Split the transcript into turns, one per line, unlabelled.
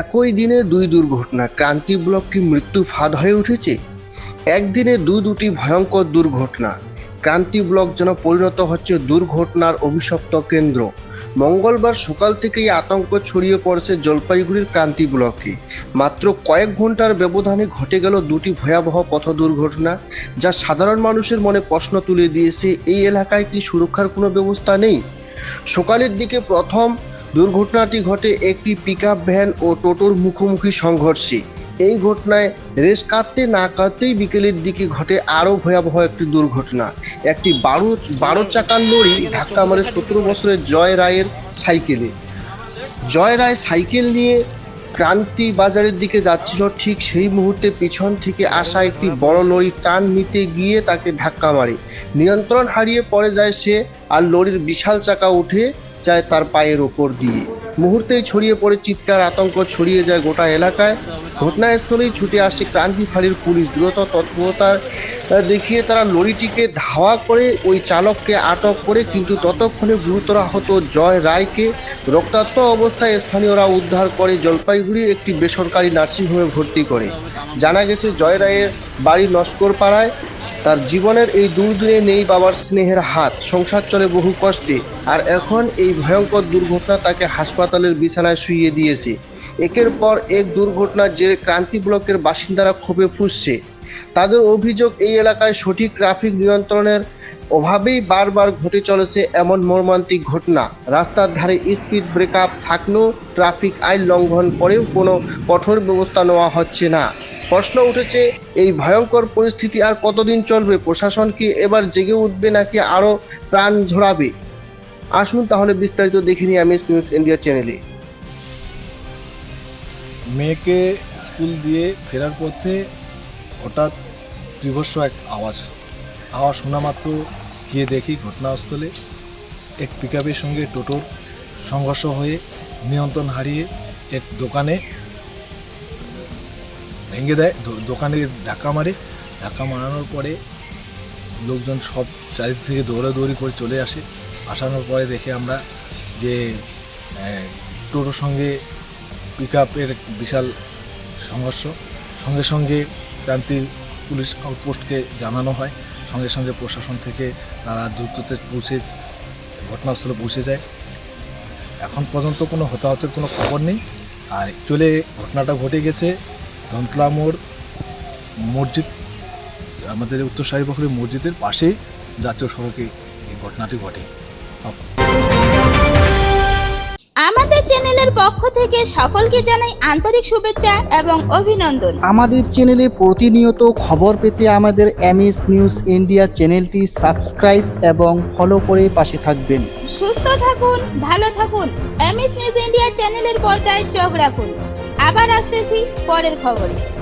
একই দিনে দুই দুর্ঘটনা, ক্রান্তি ব্লক কি মৃত্যু ফাঁদ হয়ে উঠেছে। একদিনে দু দুটি ভয়ঙ্কর দুর্ঘটনা, ক্রান্তি ব্লক যেন পরিণত হচ্ছে দুর্ঘটনার অভিশপ্ত কেন্দ্র। মঙ্গলবার সকাল থেকেই আতঙ্ক ছড়িয়ে পড়ছে জলপাইগুড়ির ক্রান্তি ব্লকে। মাত্র কয়েক ঘণ্টার ব্যবধানে ঘটে গেল দুটি ভয়াবহ পথ দুর্ঘটনা, যা সাধারণ মানুষের মনে প্রশ্ন তুলে দিয়েছে, এই এলাকায় কি সুরক্ষার কোনো ব্যবস্থা নেই? সকালের দিকে প্রথম দুর্ঘটনাটি ঘটে একটি পিকআপ ভ্যান ও টোটোর মুখোমুখি সংঘর্ষে। এই ঘটনায় রেস কাটতে না কাটতেই বিকেলের দিকে ঘটে আরও ভয়াবহ একটি দুর্ঘটনা। একটি বারো বারো চাকার লরি ধাক্কা মারে সতেরো বছরের জয় রায়ের সাইকেলে। জয় রায় সাইকেল নিয়ে ক্রান্তি বাজারের দিকে যাচ্ছিল, ঠিক সেই মুহূর্তে পিছন থেকে আসা একটি বড় লরি টান নিতে গিয়ে তাকে ধাক্কা মারে। নিয়ন্ত্রণ হারিয়ে পড়ে যায় সে আর লরির বিশাল চাকা উঠে যায় তার পায়ের ওপর দিয়ে। মুহূর্তেই ছড়িয়ে পড়ে চিৎকার, আতঙ্ক ছড়িয়ে যায় গোটা এলাকায়। ঘটনাস্থলেই ছুটে আসে ক্রান্তি ফাঁড়ির পুলিশ। দ্রুত তৎপরতা দেখিয়ে তারা লরিটিকে ধাওয়া করে ওই চালককে আটক করে, কিন্তু ততক্ষণে গুরুতর আহত জয় রায়কে রক্তাক্ত অবস্থায় স্থানীয়রা উদ্ধার করে জলপাইগুড়ির একটি বেসরকারি নার্সিংহোমে ভর্তি করে। জানা গেছে, জয় রায়ের বাড়ি নস্কর পাড়ায় তার জীবনের এই দুর্দিনে নেই বাবার স্নেহের হাত। সংসার চলে বহু কষ্টে, আর এখন এই ভয়ঙ্কর দুর্ঘটনা তাকে হাসপাতালের বিছানায় শুইয়ে দিয়েছে। একের পর এক দুর্ঘটনার জেরে ক্রান্তি ব্লকের বাসিন্দারা ক্ষোভে ফুসছে। তাদের অভিযোগ, এই এলাকায় সঠিক ট্রাফিক নিয়ন্ত্রণের অভাবেই বারবার ঘটে চলেছে এমন মর্মান্তিক ঘটনা। রাস্তার ধারে স্পিড ব্রেকআপ থাকলেও ট্রাফিক আইন লঙ্ঘন করেও কোনো কঠোর ব্যবস্থা নেওয়া হচ্ছে না। প্রশ্ন উঠেছে, এই ভয়ঙ্কর পরিস্থিতি আর কতদিন চলবে? প্রশাসন কি এবার জেগে উঠবে নাকি আরও প্রাণ ঝরাবে? আসুন তাহলে বিস্তারিত দেখে নিই আমি নিউজ ইন্ডিয়া চ্যানেলে।
মেয়েকে স্কুল দিয়ে ফেরার পথে হঠাৎ বিভৎস এক আওয়াজ। আওয়াজ শোনা মাত্র গিয়ে দেখি ঘটনাস্থলে এক পিকআপের সঙ্গে টোটোর সংঘর্ষ হয়ে নিয়ন্ত্রণ হারিয়ে এক দোকানে ভেঙে দেয়। দোকানে ধাক্কা মারে। ধাক্কা মারানোর পরে লোকজন সব চারিদিক থেকে দৌড়াদৌড়ি করে চলে আসে। আসানোর পরে দেখে আমরা যে টোটোর সঙ্গে পিক আপের বিশাল সংঘর্ষ। সঙ্গে সঙ্গে ক্রান্তি পুলিশ আউটপোস্টকে জানানো হয়। সঙ্গে সঙ্গে প্রশাসন থেকে তারা দ্রুততে পৌঁছে, ঘটনাস্থলে পৌঁছে যায়। এখন পর্যন্ত কোনো হতাহতের কোনো খবর নেই। আর চলে ঘটনাটা ঘটে গেছে ধন্তলা মোড় মসজিদ আমাদের উত্তর সাহিবপুরের মসজিদের পাশেই জাতীয় সড়কে এই ঘটনাটি ঘটে।
আমাদের চ্যানেলের পক্ষ থেকে সকলকে জানাই আন্তরিক শুভেচ্ছা এবং অভিনন্দন।
আমাদের চ্যানেলে প্রতিনিয়ত খবর পেতে আমাদের এমএস নিউজ ইন্ডিয়া চ্যানেলটি সাবস্ক্রাইব এবং ফলো করে পাশে থাকবেন।
সুস্থ থাকুন ভালো থাকুন। এমএস নিউজ ইন্ডিয়া চ্যানেলের পর্দায় চোখ রাখুন। আবার আসতেছি পরের খবরে।